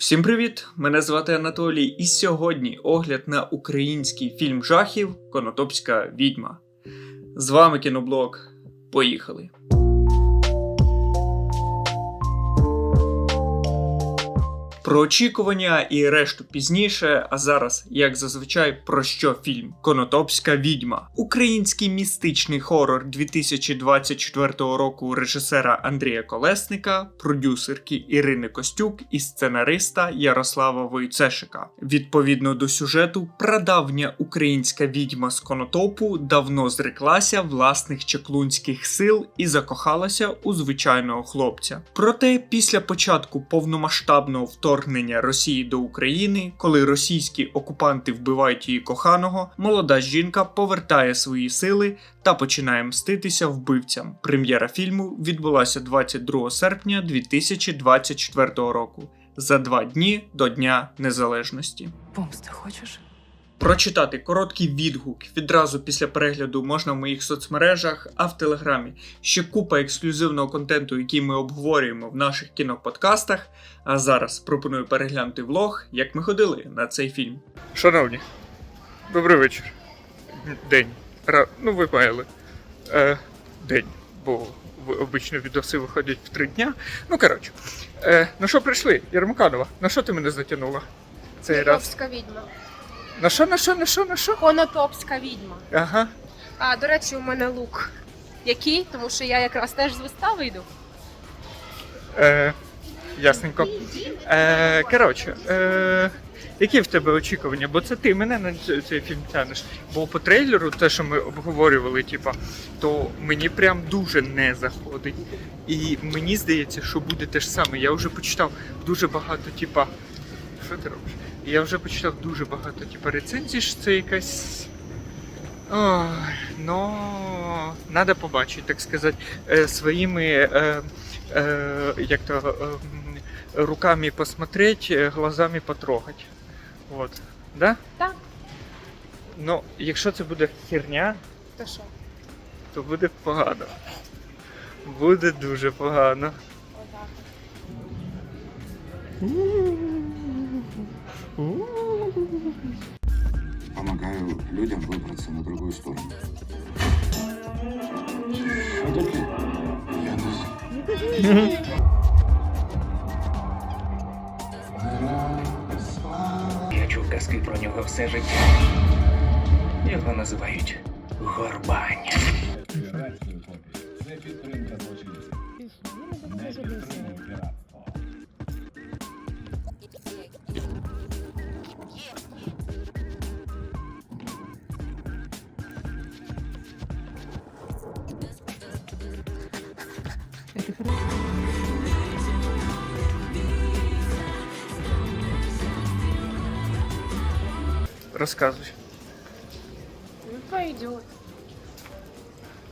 Всім привіт! Мене звати Анатолій, і сьогодні огляд на український фільм жахів Конотопська відьма. З вами кіноблог. Поїхали! Про очікування і решту пізніше, а зараз, як зазвичай, про що фільм Конотопська відьма. Український містичний хорор 2024 року режисера Андрія Колесника, продюсерки Ірини Костюк і сценариста Ярослава Войцешика. Відповідно до сюжету, прадавня українська відьма з Конотопу давно зреклася власних чаклунських сил і закохалася у звичайного хлопця. Проте після початку повномасштабного вторгнення Росії до України, коли російські окупанти вбивають її коханого, молода жінка повертає свої сили та починає мститися вбивцям. Прем'єра фільму відбулася 22 серпня 2024 року. За два дні до Дня Незалежності. Помсти хочеш? Прочитати короткий відгук відразу після перегляду можна в моїх соцмережах, а в телеграмі ще купа ексклюзивного контенту, який ми обговорюємо в наших кіноподкастах. А зараз пропоную переглянути влог, як ми ходили на цей фільм. Шановні, добрий вечір. День. Ра... Ну, ви маєли. Е, день, бо обично відоси виходять в три дня. Ну, коротше. Е, на що прийшли? Ярмаканова, на що ти мене затягнула? Цей раз. Відьма. На що, на що, на що, на що? Конотопська відьма. Ага. А, до речі, у мене лук. Який? Тому що я якраз теж з вистави йду. Е, ясненько. Е, коротше, е, які в тебе очікування? Бо це ти мене на ц- цей фільм тянеш. Бо по трейлеру, те, що ми обговорювали, типа, то мені прям дуже не заходить. І мені здається, що буде те ж саме. Я вже почитав дуже багато, типа. Що ти робиш? Я вже почитав дуже багато, типа, рецензій, що це якась. Ой, ну, треба побачити, так сказати, е, своїми. Е, э, як то э, м, руками посмотреть, э, глазами потрогать. Вот. Да? Так. Ну, якщо це буде херня, То що? то буде погано. Буде дуже погано. Отак. Помогаю людям выбраться на другую сторону. Что таке? Я не знаю. Я чув казки про нього все життя. Його називають Горбань. Розказуй. Ну, пойдет.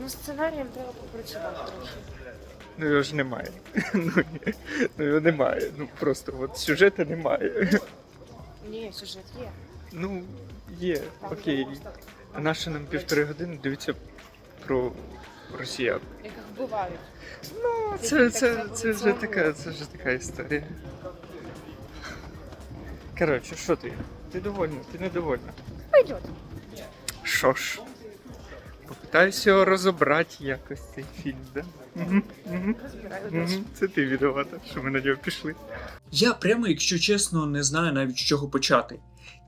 Ну, сценарієм треба попрацювати трохи. Ну його ж немає. Ну, ні. ну його немає. Ну просто от сюжету немає. Ні, сюжет є. Ну, є, Там окей. просто А наше нам півтори години дивиться про росіян. Яких вбивають. Ну, це, це, це вже така, це вже така історія. Коротше, що ти? Ти довольна, ти недовольна. Пойдет. Що ж? Попитаюся його розібрати якось цей фільм, да? Угу, угу. Угу, це ти винувата, що ми на нього пішли. Я прямо, якщо чесно, не знаю навіть з чого почати.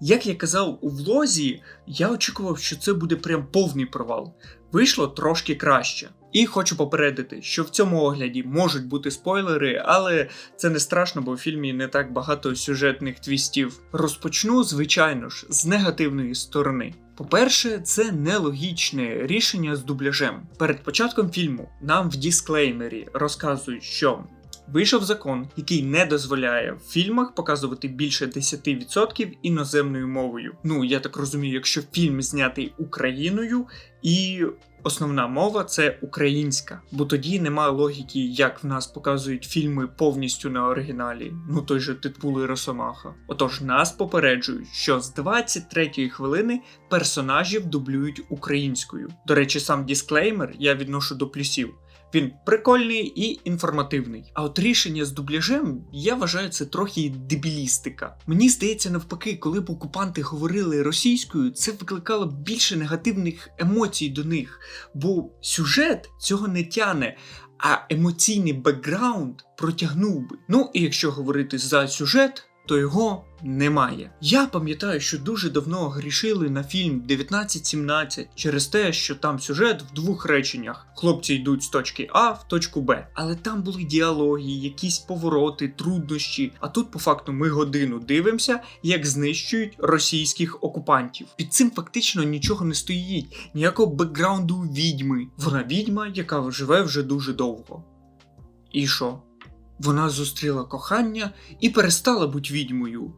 Як я казав у влозі, я очікував, що це буде прям повний провал. Вийшло трошки краще. І хочу попередити, що в цьому огляді можуть бути спойлери, але це не страшно, бо в фільмі не так багато сюжетних твістів. Розпочну, звичайно ж, з негативної сторони. По-перше, це нелогічне рішення з дубляжем. Перед початком фільму нам в дисклеймері розказують, що вийшов закон, який не дозволяє в фільмах показувати більше 10% іноземною мовою. Ну я так розумію, якщо фільм знятий Україною і. Основна мова це українська, бо тоді немає логіки, як в нас показують фільми повністю на оригіналі. Ну той же Титпул і Росомаха. Отож, нас попереджують, що з 23-ї хвилини персонажів дублюють українською. До речі, сам дисклеймер я відношу до плюсів. Він прикольний і інформативний. А от рішення з дубляжем, я вважаю, це трохи дебілістика. Мені здається, навпаки, коли б окупанти говорили російською, це викликало більше негативних емоцій до них, бо сюжет цього не тяне. А емоційний бекграунд протягнув би. Ну і якщо говорити за сюжет, то його немає. Я пам'ятаю, що дуже давно грішили на фільм 1917 через те, що там сюжет в двох реченнях: хлопці йдуть з точки А в точку Б. Але там були діалоги, якісь повороти, труднощі. А тут, по факту, ми годину дивимося, як знищують російських окупантів. Під цим фактично нічого не стоїть, ніякого бекграунду відьми. Вона відьма, яка живе вже дуже довго. І що? Вона зустріла кохання і перестала бути відьмою.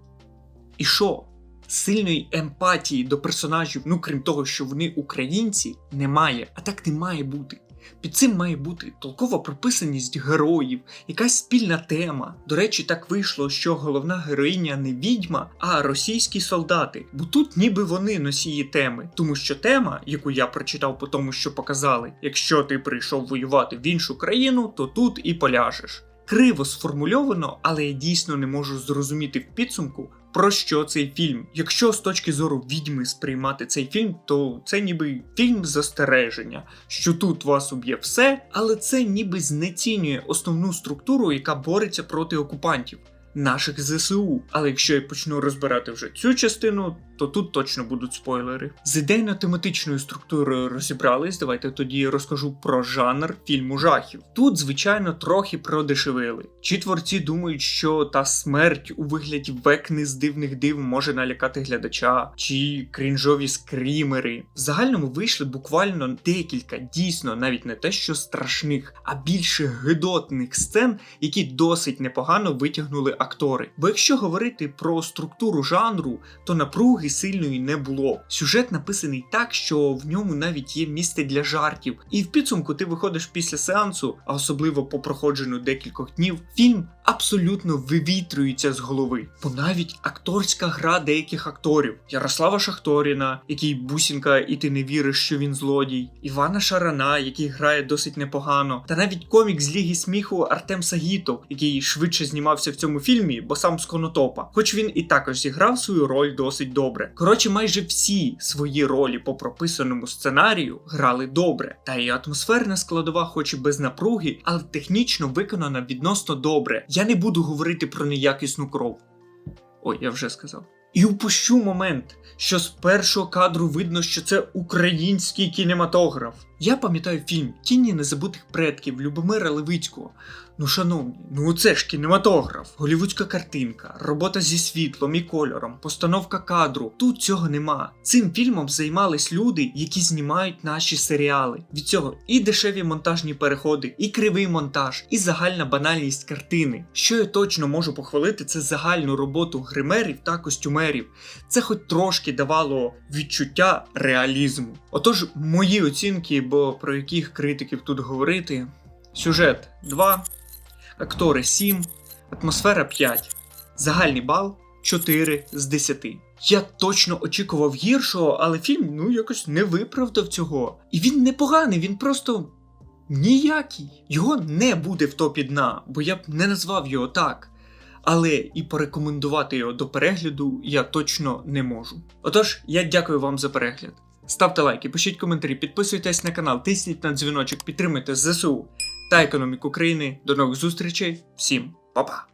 І що? Сильної емпатії до персонажів, ну крім того, що вони українці, немає, а так не має бути. Під цим має бути толкова прописаність героїв, якась спільна тема. До речі, так вийшло, що головна героїня не відьма, а російські солдати. Бо тут ніби вони носії теми. Тому що тема, яку я прочитав по тому, що показали, якщо ти прийшов воювати в іншу країну, то тут і поляжеш. Криво сформульовано, але я дійсно не можу зрозуміти в підсумку, про що цей фільм. Якщо з точки зору відьми сприймати цей фільм, то це ніби фільм застереження, що тут вас уб'є все, але це ніби знецінює основну структуру, яка бореться проти окупантів. Наших ЗСУ. Але якщо я почну розбирати вже цю частину, то тут точно будуть спойлери. З ідейно-тематичною структурою розібрались. Давайте тоді розкажу про жанр фільму жахів. Тут, звичайно, трохи продешевили. Чи творці думають, що та смерть у вигляді векни з дивних див може налякати глядача, чи крінжові скрімери. В загальному вийшли буквально декілька, дійсно, навіть не те, що страшних, а більше гидотних сцен, які досить непогано витягнули актори. Бо якщо говорити про структуру жанру, то напруги сильної не було. Сюжет написаний так, що в ньому навіть є місце для жартів. І в підсумку ти виходиш після сеансу, а особливо по проходженню декількох днів, фільм абсолютно вивітрюється з голови. Бо навіть акторська гра деяких акторів: Ярослава Шахторіна, який бусінка, і ти не віриш, що він злодій, Івана Шарана, який грає досить непогано, та навіть комік з Ліги сміху Артем Сагітов, який швидше знімався в цьому фільмі, бо сам з Конотопа, хоч він і також зіграв свою роль досить добре. Коротше, майже всі свої ролі по прописаному сценарію грали добре, та і атмосферна складова, хоч і без напруги, але технічно виконана відносно добре. Я не буду говорити про неякісну кров. Ой, я вже сказав. І упущу момент, що з першого кадру видно, що це український кінематограф. Я пам'ятаю фільм Тіні незабутих предків Любомира Левицького. Ну, шановні, ну це ж кінематограф, голівудська картинка, робота зі світлом і кольором, постановка кадру. Тут цього нема. Цим фільмом займались люди, які знімають наші серіали. Від цього і дешеві монтажні переходи, і кривий монтаж, і загальна банальність картини. Що я точно можу похвалити, це загальну роботу гримерів та костюмерів. Це хоч трошки давало відчуття реалізму. Отож, мої оцінки, бо про яких критиків тут говорити. Сюжет 2, актори 7, атмосфера 5, загальний бал 4 з 10. Я точно очікував гіршого, але фільм ну якось не виправдав цього. І він непоганий, він просто ніякий. Його не буде в топі дна, бо я б не назвав його так. Але і порекомендувати його до перегляду я точно не можу. Отож, я дякую вам за перегляд. Ставте лайки, пишіть коментарі, підписуйтесь на канал, тисніть на дзвіночок, підтримуйте ЗСУ та економіку країни. До нових зустрічей. Всім па-па!